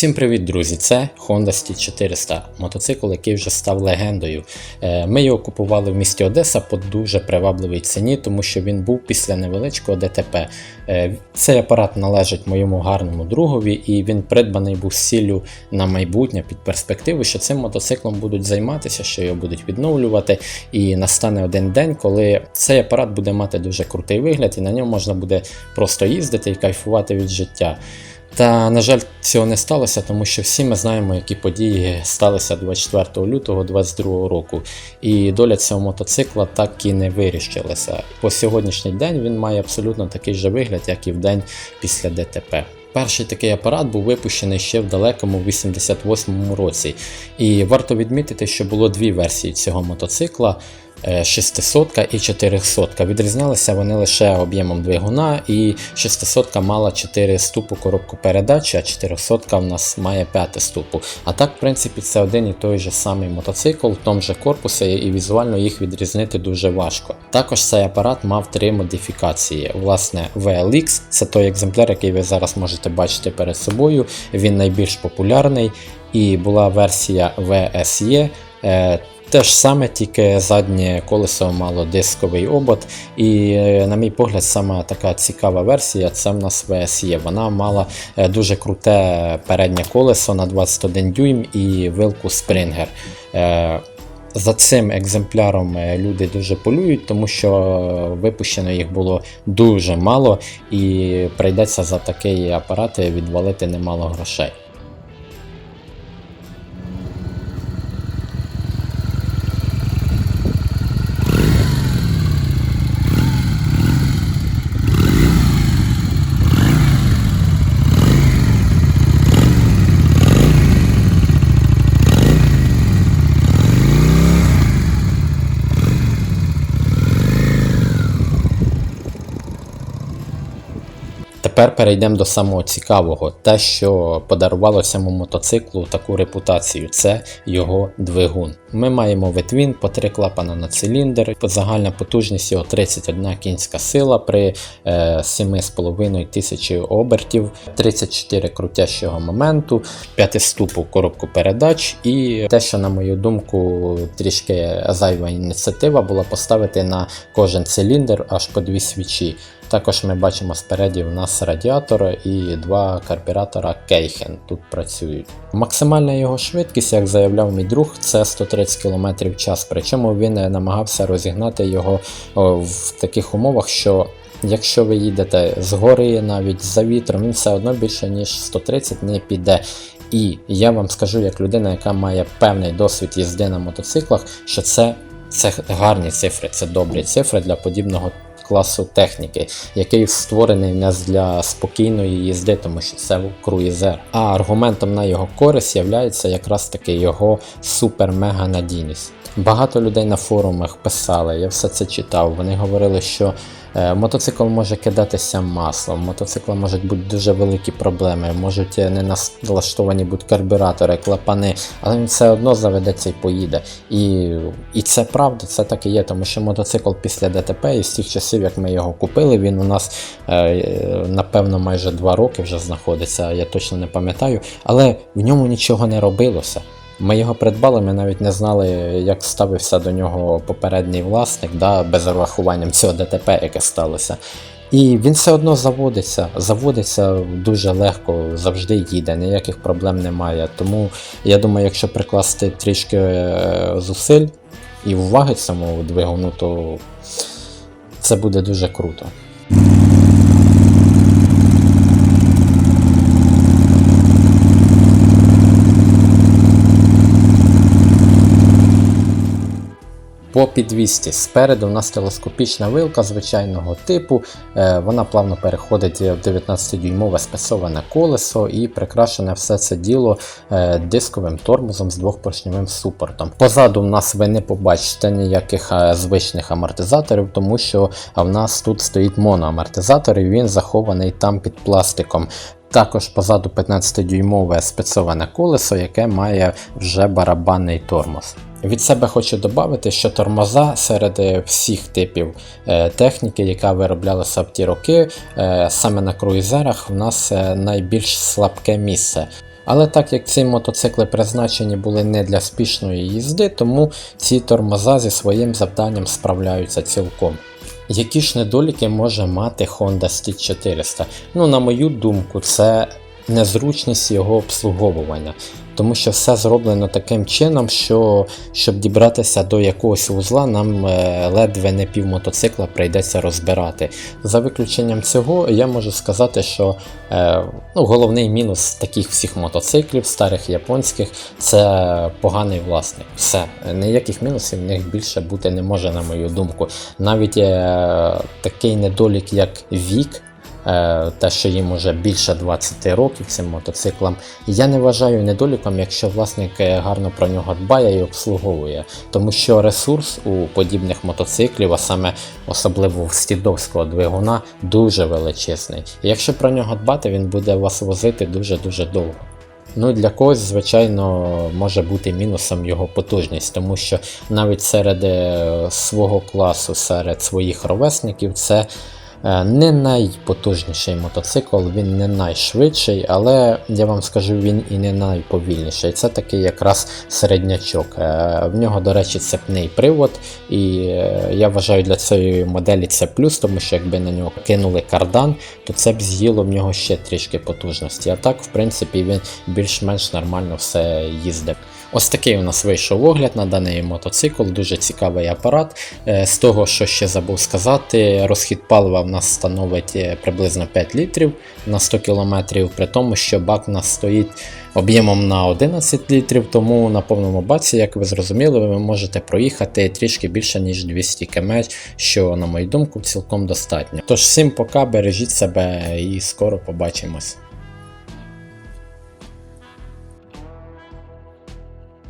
Всім привіт, друзі! Це Honda Steed 400, мотоцикл, який вже став легендою. Е, Ми його купували в місті Одеса по дуже привабливій ціні, тому що він був після невеличкого ДТП. Е, Цей апарат належить моєму гарному другові, і він придбаний був з ціллю на майбутнє під перспективу, що цим мотоциклом будуть займатися, що його будуть відновлювати. І настане один день, коли цей апарат буде мати дуже крутий вигляд, і на ньому можна буде просто їздити і кайфувати від життя. Та, на жаль, цього не сталося, тому що всі ми знаємо, які події сталися 24 лютого 2022 року. І доля цього мотоцикла так і не вирішилася. По сьогоднішній день він має абсолютно такий же вигляд, як і в день після ДТП. Перший такий апарат був випущений ще в далекому 88-му році. І варто відмітити, що було дві версії цього мотоцикла. 600 і 400. Відрізнялися вони лише об'ємом двигуна, і 600 мала 4 ступу коробку передач, а 400 в нас має 5 ступу. А так, в принципі, це один і той же самий мотоцикл в тому же корпусі, і візуально їх відрізнити дуже важко. Також цей апарат мав три модифікації. Власне, VLX це той екземпляр, який ви зараз можете бачити перед собою. Він найбільш популярний. І була версія VSE. Те ж саме, тільки заднє колесо мало дисковий обод. І, е, на мій погляд, сама така цікава версія це в нас VSE. Вона мала е, дуже круте переднє колесо на 21 дюйм і вилку Springer. Е, За цим екземпляром люди дуже полюють, тому що випущено їх було дуже мало, і прийдеться за такий апарат відвалити немало грошей. Тепер перейдемо до самого цікавого, те, що подарувало цьому мотоциклу таку репутацію, це його двигун. Ми маємо витвін по три клапана на циліндр, загальна потужність його 31 кінська сила при е, 7,5 тисячі обертів, 34 крутящого моменту, 5 ступу коробку передач, і те, що, на мою думку, трішки зайва ініціатива була поставити на кожен циліндр аж по дві свічі. Також ми бачимо спереді у нас радіатор і два карбюратора Кейхен тут працюють. Максимальна його швидкість, як заявляв мій друг, це 130 км в час, причому він намагався розігнати його в таких умовах, що якщо ви їдете з гори, навіть за вітром, він все одно більше ніж 130 не піде. І я вам скажу, як людина, яка має певний досвід їзди на мотоциклах, що це, це гарні цифри, це добрі цифри для подібного класу техніки, який створений не для спокійної їзди, тому що це круїзер. А аргументом на його користь є якраз таки його супер-мега надійність. Багато людей на форумах писали, я все це читав. Вони говорили, що мотоцикл може кидатися маслом, мотоцикла можуть бути дуже великі проблеми, можуть не налаштовані бути карбюратори, клапани, але він все одно заведеться і поїде. І і це правда, це так і є, тому що мотоцикл після ДТП і з тих часів, як ми його купили, він у нас е, напевно майже 2 роки вже знаходиться, я точно не пам'ятаю, але в ньому нічого не робилося. Ми його придбали, ми навіть не знали, як ставився до нього попередній власник, да, без урахуванням цього ДТП, яке сталося. І він все одно заводиться, заводиться дуже легко, завжди їде, ніяких проблем немає. Тому я думаю, якщо прикласти трішки е, зусиль і уваги цьому двигуну, то це буде дуже круто. По підвісті спереду у нас телескопічна вилка звичайного типу. Е, вона плавно переходить в 19-дюймове спецоване колесо і прикрашене все це діло е, дисковим тормозом з двохпоршневим супортом. Позаду в нас ви не побачите ніяких е, звичних амортизаторів, тому що в нас тут стоїть моноамортизатор і він захований там під пластиком. Також позаду 15-дюймове спецоване колесо, яке має вже барабанний тормоз. Від себе хочу додати, що тормоза серед е, всіх типів е, техніки, яка вироблялася в ті роки, е, саме на круїзерах в нас найбільш слабке місце. Але так як ці мотоцикли призначені були не для спішної їзди, тому ці тормоза зі своїм завданням справляються цілком. Які ж недоліки може мати Honda Steed 400? Ну, на мою думку, це незручність його обслуговування. Тому що все зроблено таким чином, що щоб дібратися до якогось вузла, нам е, ледве не пів мотоцикла прийдеться розбирати. За виключенням цього, я можу сказати, що е, ну, головний мінус таких всіх мотоциклів, старих японських, це поганий власник. Все, ніяких мінусів в них більше бути не може, на мою думку. Навіть е, такий недолік, як вік. Те, що їм уже більше 20 років цим мотоциклам, я не вважаю недоліком, якщо власник е, гарно про нього дбає і обслуговує, тому що ресурс у подібних мотоциклів, а саме особливо в стідовського двигуна, дуже величезний. І якщо про нього дбати, він буде вас возити дуже-дуже довго. Ну, для когось, звичайно, може бути мінусом його потужність, тому що навіть серед е, свого класу, серед своїх ровесників, це не найпотужніший мотоцикл, він не найшвидший, але я вам скажу, він і не найповільніший. Це такий якраз середнячок. Е, В нього, до речі, цепний привод, і е, я вважаю для цієї моделі це плюс, тому що якби на нього кинули кардан, то це б з'їло в нього ще трішки потужності. А так, в принципі, він більш-менш нормально все їздив. Ось такий у нас вийшов огляд на даний мотоцикл, дуже цікавий апарат. Е, З того, що ще забув сказати, розхід палива в нас становить е, приблизно 5 літрів на 100 км, при тому, що бак у нас стоїть об'ємом на 11 літрів, тому на повному баці, як ви зрозуміли, ви можете проїхати трішки більше, ніж 200 км, що, на мою думку, цілком достатньо. Тож всім пока, бережіть себе і скоро побачимось.